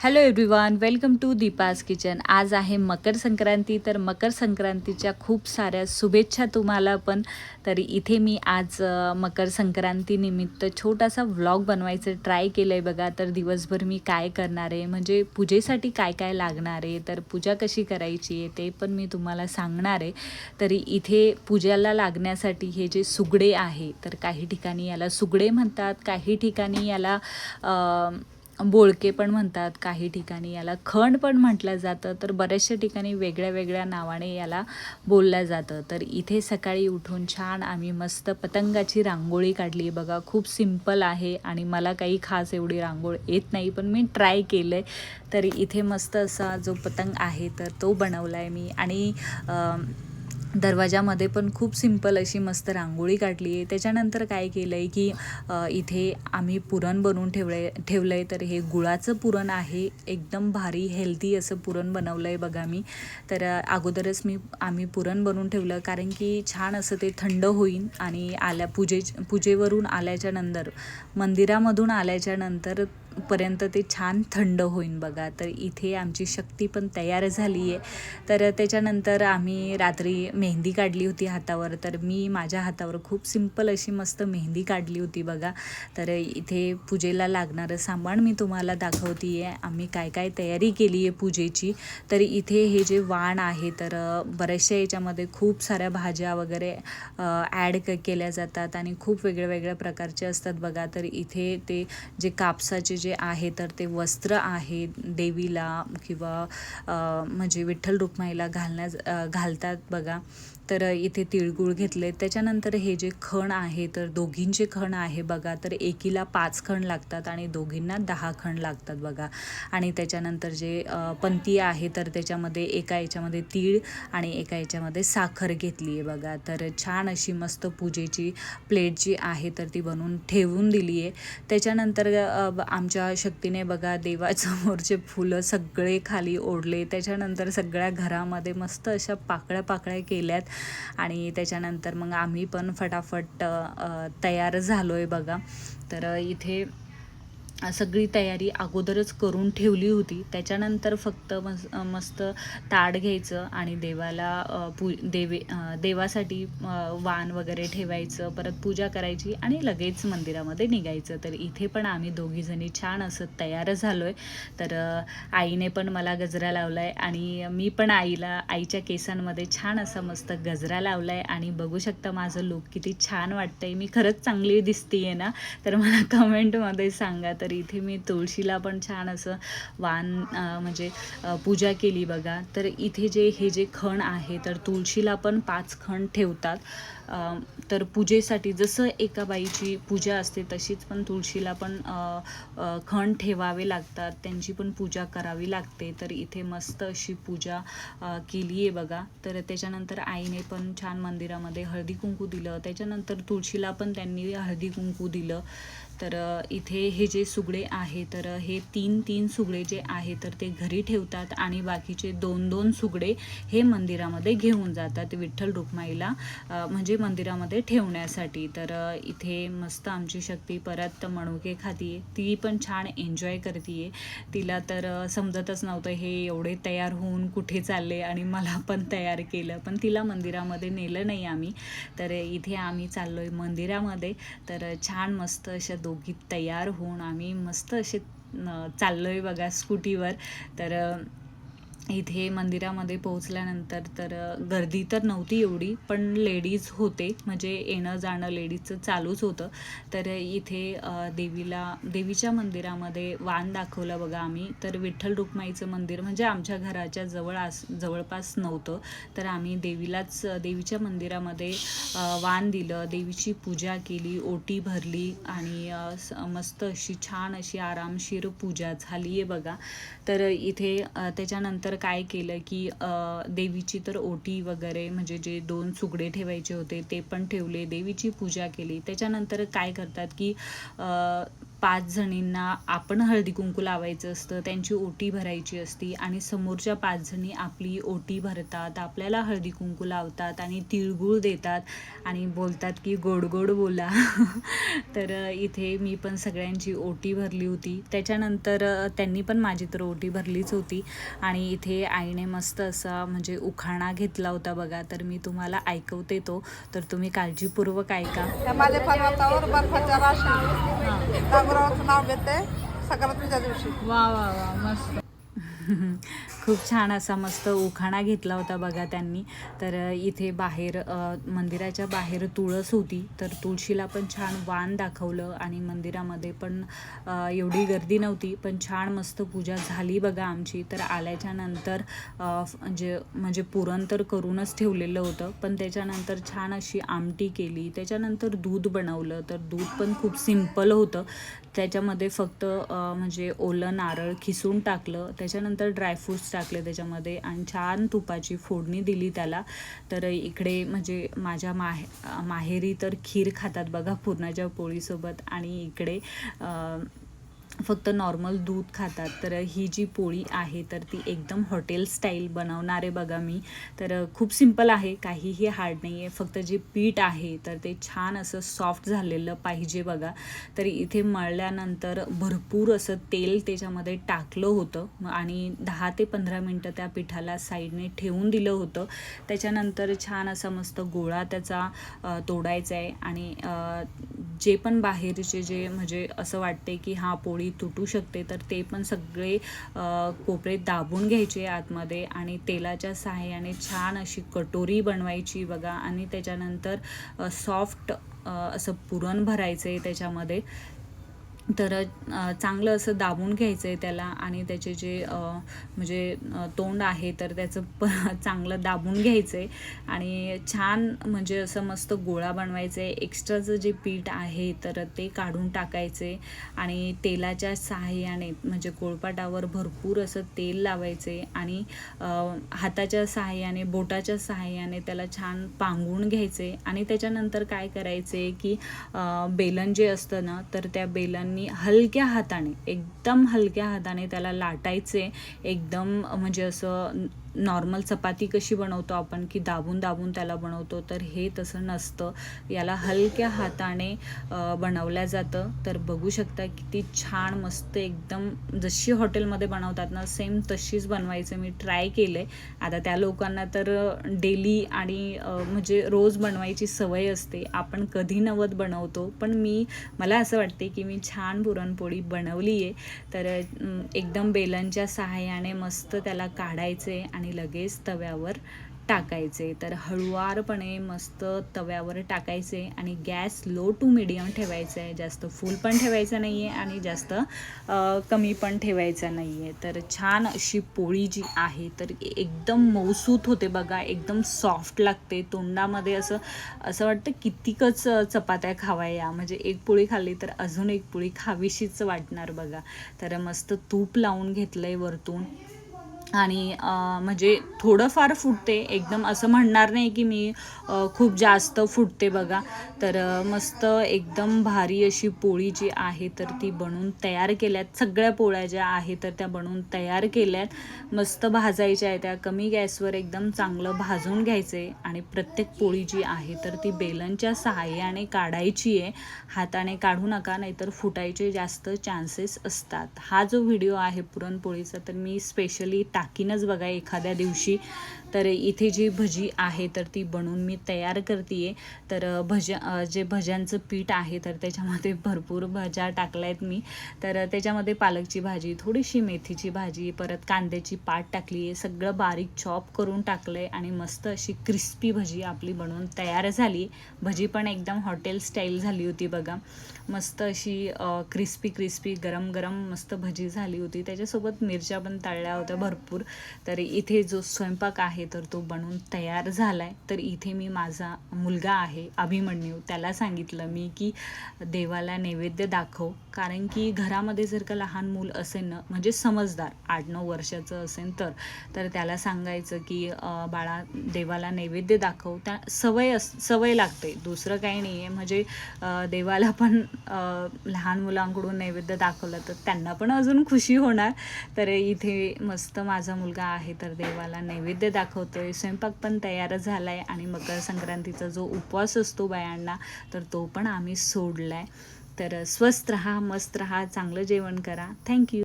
Hello everyone welcome to Deepa's kitchen आज आहे मकर संक्रांती तर मकर संक्रांतीच्या खूप साऱ्या शुभेच्छा तुम्हाला पण. तर इथे मी आज मकर संक्रांतीनिमित्त छोटासा व्लॉग बनवायचं ट्राय केलं आहे बघा. तर दिवसभर मी काय करणार आहे? म्हणजे पूजेसाठी काय काय लागणार आहे? तर पूजा कशी करायची आहे ते पण मी तुम्हाला सांगणार आहे. तरी इथे पूजेला लागण्यासाठी हे जे सुगडे आहे तर काही ठिकाणी याला सुगडे म्हणतात काही ठिकाणी याला आ, बोळके पण म्हणतात काही ठिकाणी याला खंड पण म्हटलं जातं तर बऱ्याचशा ठिकाणी वेगळ्या वेगळ्या नावाने याला बोललं जातं. तर इथे सकाळी उठून छान आम्ही मस्त पतंगाची रांगोळी काढली. बघा खूप सिंपल आहे आणि मला काही खास एवढी रांगोळ येत नाही पण मी ट्राय केलं आहे तर इथे मस्त असा जो पतंग आहे तर तो बनवला आहे मी. आणि दरवाजामध्ये पण खूप सिंपल अशी मस्त रांगोळी काढली आहे. त्याच्यानंतर काय केलं आहे की इथे आम्ही पुरण बनवून ठेवलं ठेवलं आहे तर हे गुळाचं पुरण आहे. एकदम भारी हेल्दी असं पुरण बनवलं आहे बघा मी. तर अगोदरच मी आम्ही पुरण बनवून ठेवलं कारण की छान असं ते थंड होईल आणि आल्या पूजे पूजेवरून आल्याच्यानंतर मंदिरामधून आल्याच्यानंतर पर्यंत ते छान थंड होईन बघा. तर इथे आमची शक्ती पण तयार झाली आहे तर त्याच्यानंतर आम्ही रात्री मेहंदी काढली होती हातावर. तर मी माझ्या हातावर खूप सिंपल अशी मस्त मेहंदी काढली होती बघा. तर इथे पूजेला लागणारं सामान मी तुम्हाला दाखवते आहे आम्ही काय काय तयारी केली आहे पूजेची. तर इथे हे जे वाण आहे तर बऱ्याचशा याच्यामध्ये खूप साऱ्या भाज्या वगैरे ॲड केल्या जातात आणि खूप वेगळ्या वेगळ्या प्रकारचे असतात बघा. तर इथे ते जे कापसाचे जे जे आहे तर ते वस्त्र आहे देवीला किंवा म्हणजे विठ्ठल रुक्माईला घालण्यास घालतात बघा. तर इथे तिळगुळ घेतले त्याच्यानंतर हे जे खण आहे तर दोघींचे खण आहे बघा. तर एकीला पाच खण लागतात आणि दोघींना दहा खण लागतात बघा. आणि त्याच्यानंतर जे पंती आहे तर त्याच्यामध्ये एका याच्यामध्ये तीळ आणि एका याच्यामध्ये साखर घेतली आहे बघा. तर छान अशी मस्त पूजेची प्लेट जी आहे तर ती बनवून ठेवून दिली आहे त्याच्यानंतर आमच्या शक्तीने बघा देवासमोरचे फुलं सगळे खाली ओढले. त्याच्यानंतर सगळ्या घरामध्ये मस्त अशा पाकळ्या पाकळ्या केल्यात. आणि त्याच्यानंतर मग आम्ही पण फटाफट तयार झालो आहे बघा. तर इथे सगळी तयारी अगोदरच करून ठेवली होती. त्याच्यानंतर फक्त मस मस्त ताट घ्यायचं आणि देवाला पू देवे देवासाठी वाण वगैरे ठेवायचं परत पूजा करायची आणि लगेच मंदिरामध्ये निघायचं. तर इथे पण आम्ही दोघीजणी छान असं तयार झालो आहे तर आईने पण मला गजरा लावला आहे आणि मी पण आईला आईच्या केसांमध्ये छान असा मस्त गजरा लावला आहे आणि बघू शकता माझं लुक किती छान वाटतंय. मी खरंच चांगली दिसते आहे ना? तर मला कमेंटमध्ये सांगा. तर तर इथे मी तुळशीला पण छान असं वाण म्हणजे पूजा केली बघा. तर इथे जे हे जे खण आहे तर तुळशीला पण पाच खण ठेवतात. तर पूजेसाठी जसं एका बाईची पूजा असते तशीच पण तुळशीला पण खण ठेवावे लागतात. त्यांची पण पूजा करावी लागते. तर इथे मस्त अशी पूजा केली आहे बघा. तर त्याच्यानंतर आईने पण छान मंदिरामध्ये हळदी कुंकू दिलं. त्याच्यानंतर तुळशीला पण त्यांनी हळदी कुंकू दिलं. तर इथे हे जे सुगडे आहे तर हे तीन तीन सुगडे जे आहे तर ते घरी ठेवतात आणि बाकीचे दोन दोन सुगडे हे मंदिरामध्ये घेऊन जातात विठ्ठल रुक्माईला म्हणजे मंदिरामध्ये ठेवण्यासाठी. तर इथे मस्त आमची शक्ती परत मणुके खाती ती पण छान एन्जॉय करते तिला तर समजतच नव्हतं हे एवढे तयार होऊन कुठे चालले आणि मला पण तयार केलं. पण तिला मंदिरामध्ये नेलं नाही आम्ही. तर इथे आम्ही चाललो आहे मंदिरामध्ये. तर छान मस्त अशा दोघी तयार होऊन आम्ही मस्त असे चाललो आहे बघा स्कूटीवर तर इथे मंदिरामध्ये पोहोचल्यानंतर तर गर्दी तर नव्हती एवढी पण लेडीज होते. म्हणजे येणं जाणं लेडीजचं चालूच होतं. तर इथे देवीला देवीच्या मंदिरामध्ये वाण दाखवलं बघा आम्ही. तर विठ्ठल रुक्माईचं मंदिर म्हणजे आमच्या घराच्या जवळ आस जवळपास नव्हतं. तर आम्ही देवीलाच देवीच्या मंदिरामध्ये वाण दिलं. देवीची पूजा केली ओटी भरली आणि स- मस्त अशी छान अशी आरामशीर पूजा झाली आहे बघा. तर इथे त्याच्यानंतर काय केलं की देवीची तर ओटी वगैरे म्हणजे जे दोन सुगडे ठेवायचे होते ते पण ठेवले देवीची पूजा केली. त्याच्यानंतर काय करतात की पाच जणींना आपण हळदी कुंकू लावायचं असतं त्यांची ओटी भरायची असती आणि समोरच्या पाच जणी आपली ओटी भरतात आपल्याला हळदी कुंकू लावतात आणि तिळगुळ देतात आणि बोलतात की गोड गोड बोला. तर इथे मी पण सगळ्यांची ओटी भरली होती. त्याच्यानंतर त्यांनी पण माझी तर ओटी भरलीच होती आणि इथे आईने मस्त असा म्हणजे उखाणा घेतला होता बघा तर मी तुम्हाला ऐकवते तो. तर तुम्ही काळजीपूर्वक ऐका. नाव घेते. संक्रांतीच्या दिवशी. वा वा वा मस्त. खूप छान असा मस्त उखाणा घेतला होता बघा त्यांनी. तर इथे बाहेर मंदिराच्या बाहेर तुळस होती. तर तुळशीला पण छान वाण दाखवलं आणि मंदिरामध्ये पण एवढी गर्दी नव्हती. पण छान मस्त पूजा झाली बघा आमची. तर आल्याच्यानंतर म्हणजे म्हणजे पुरण तर करूनच ठेवलेलं होतं. पण त्याच्यानंतर छान अशी आमटी केली. त्याच्यानंतर दूध बनवलं. तर दूध पण खूप सिंपल होतं. त्याच्यामध्ये फक्त म्हणजे ओलं नारळ खिसून टाकलं. त्याच्यानंतर ड्रायफ्रूट्स टाकले त्याच्यामध्ये आणि छान तुपाची फोडणी दिली त्याला. तर इकडे म्हणजे माझ्या माहे माहेरी तर खीर खातात बघा पुरणाच्या पोळीसोबत आणि इकडे फक्त नॉर्मल दूध खातात. तर ही जी पोळी आहे तर ती एकदम हॉटेल स्टाईल बनवणार आहे बघा मी. तर खूप सिंपल आहे. काहीही हार्ड नाही आहे फक्त जे पीठ आहे तर ते छान असं सॉफ्ट झालेलं पाहिजे बघा. तर इथे मळल्यानंतर भरपूर असं तेल त्याच्यामध्ये टाकलं होतं. आणि दहा ते पंधरा मिनटं त्या पिठाला साईडने ठेवून दिलं होतं. त्याच्यानंतर छान असा मस्त गोळा त्याचा तोडायचा आहे. आणि जे पण बाहेरचे जे म्हणजे असं वाटते की हा पोळी तुटू शकते तर ते पण सगळे कोपरे दाबून घ्यायचे आतमध्ये आणि तेलाच्या सहाय्याने छान अशी कटोरी बनवायची बघा. आणि त्याच्यानंतर सॉफ्ट असं पुरण भरायचं आहे त्याच्यामध्ये. तर चांगलं असं दाबून घ्यायचं आहे त्याला आणि त्याचे जे म्हणजे तोंड आहे तर त्याचं प चांगलं दाबून घ्यायचं आहे आणि छान म्हणजे असं मस्त गोळा बनवायचं आहे एक्स्ट्राचं जे पीठ आहे तर ते काढून टाकायचे आणि तेलाच्या सहाय्याने म्हणजे कोळपाटावर भरपूर असं तेल लावायचे आणि हाताच्या सहाय्याने बोटाच्या सहाय्याने त्याला छान पांगून घ्यायचे आणि त्याच्यानंतर काय करायचे की बेलन जे असतं ना तर त्या बेलन हलक्या हाताने एकदम हलक्या हाताने त्याला लाटायचे एकदम म्हणजे असं नॉर्मल चपाती कशी बनवतो आपण की दाबून दाबून त्याला बनवतो तर हे तसं नसतं. याला हलक्या हाताने बनवल्या जातं. तर बघू शकता किती छान मस्त एकदम जशी हॉटेलमध्ये बनवतात ना सेम तशीच बनवायचं मी ट्राय केलं आहे आता त्या लोकांना तर डेली आणि म्हणजे रोज बनवायची सवय असते. आपण कधी नवत बनवतो पण मी मला असं वाटते की मी छान पुरणपोळी बनवली आहे तर एकदम बेलनच्या सहाय्याने मस्त त्याला काढायचे आणि लगेच तव्यावर टाकायचे. तर हळुवारपणे मस्त तव्यावर टाकायचे आणि गॅस लो टू मिडियम ठेवायचं. आहे जास्त फुल पण ठेवायचं नाही आहे आणि जास्त कमी पण ठेवायचा नाही आहे तर छान अशी पोळी जी आहे तर एकदम मौसूत होते बघा. एकदम सॉफ्ट लागते. तोंडामध्ये असं असं वाटतं कितीकच चपात्या खावाया म्हणजे एक पोळी खाल्ली तर अजून एक पोळी खावीशीच वाटणार बघा. तर मस्त तूप लावून घेतलं आहे वरतून. आणि म्हणजे थोडंफार फुटते. एकदम असं म्हणणार नाही की मी खूप जास्त फुटते बघा. तर मस्त एकदम भारी अशी पोळी जी आहे तर ती बनवून तयार केल्यात. सगळ्या पोळ्या ज्या आहेत तर त्या बनवून तयार केल्यात. मस्त भाजायच्या आहे त्या. कमी गॅसवर एकदम चांगलं भाजून घ्यायचे आणि प्रत्येक पोळी जी आहे तर ती बेलनच्या सहाय्याने काढायची आहे. हाताने काढू नका नाहीतर फुटायचे जास्त चान्सेस असतात. हा जो व्हिडिओ आहे पुरणपोळीचा तर मी स्पेशली टाकीनच बघा एखाद्या दिवशी. तर इथे जी भजी आहे तर ती बनवून मी तयार करते तर भज्या जे भज्यांचं पीठ आहे तर त्याच्यामध्ये भरपूर भज्या टाकल्या आहेत मी. तर त्याच्यामध्ये पालकची भाजी थोडीशी मेथीची भाजी परत कांद्याची पाट टाकली आहे सगळं बारीक चॉप करून टाकलं आहे आणि मस्त अशी क्रिस्पी भजी आपली बनवून तयार झाली. भजी पण एकदम हॉटेल स्टाईल झाली होती बघा. मस्त अशी क्रिस्पी क्रिस्पी गरम गरम मस्त भजी झाली होती. त्याच्यासोबत मिरच्या पण तळल्या होत्या भरपूर भरपूर. तर इथे जो स्वयंपाक आहे तर तो बनवून तयार झाला आहे तर इथे मी माझा मुलगा आहे अभिमन्यू. त्याला सांगितलं मी की देवाला नैवेद्य दाखव. कारण की घरामध्ये जर का लहान मूल असेल ना म्हणजे समजदार आठ नऊ वर्षाचं असेल तर तर त्याला सांगायचं की बाळा देवाला नैवेद्य दाखव. त्या सवय अस सवय लागते. दुसरं काही नाही आहे म्हणजे देवाला पण लहान मुलांकडून नैवेद्य दाखवलं तर त्यांना पण अजून खुशी होणार. तर इथे मस्त माझा माझा मुलगा आहे तर देवाला नैवेद्य दाखवतोय. स्वयंपाक पण तयार झाला आहे आणि मकर संक्रांतीचा जो उपवास असतो बायांना तर तो पण आम्ही सोडला आहे तर स्वस्त राहा मस्त राहा चांगलं जेवण करा. थँक्यू